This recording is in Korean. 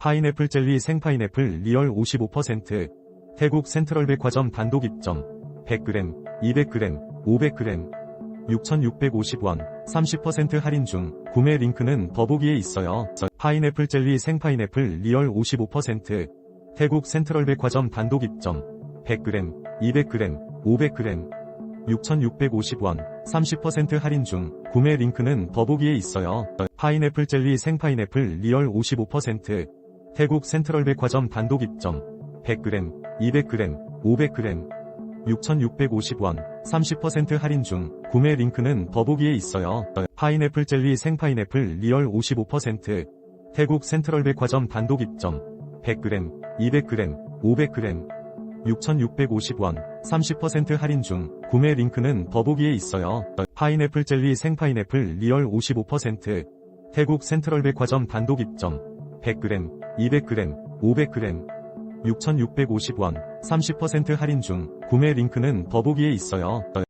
파인애플 젤리 생파인애플 리얼 55% 태국 센트럴 백화점 단독 입점 100g, 200g, 500g 6,650원 30% 할인 중 구매 링크는 더보기에 있어요. 파인애플 젤리 생파인애플 리얼 55% 태국 센트럴 백화점 단독 입점 100g, 200g, 500g 6,650원 30% 할인 중 구매 링크는 더보기에 있어요. 파인애플 젤리 생파인애플 리얼 55% 태국 센트럴 백화점 단독 입점. 100g, 200g, 500g 6,650원 30% 할인 중 구매 링크는 더보기에 있어요. 파인애플 젤리 생파인애플 리얼 55% 태국 센트럴 백화점 단독 입점. 100g, 200g, 500g 6,650원 30% 할인 중 구매 링크는 더보기에 있어요. 파인애플 젤리 생파인애플 리얼 55% 태국 센트럴 백화점 단독 입점 100g, 200g, 500g 6,650원 30% 할인 중 구매 링크는 더보기에 있어요.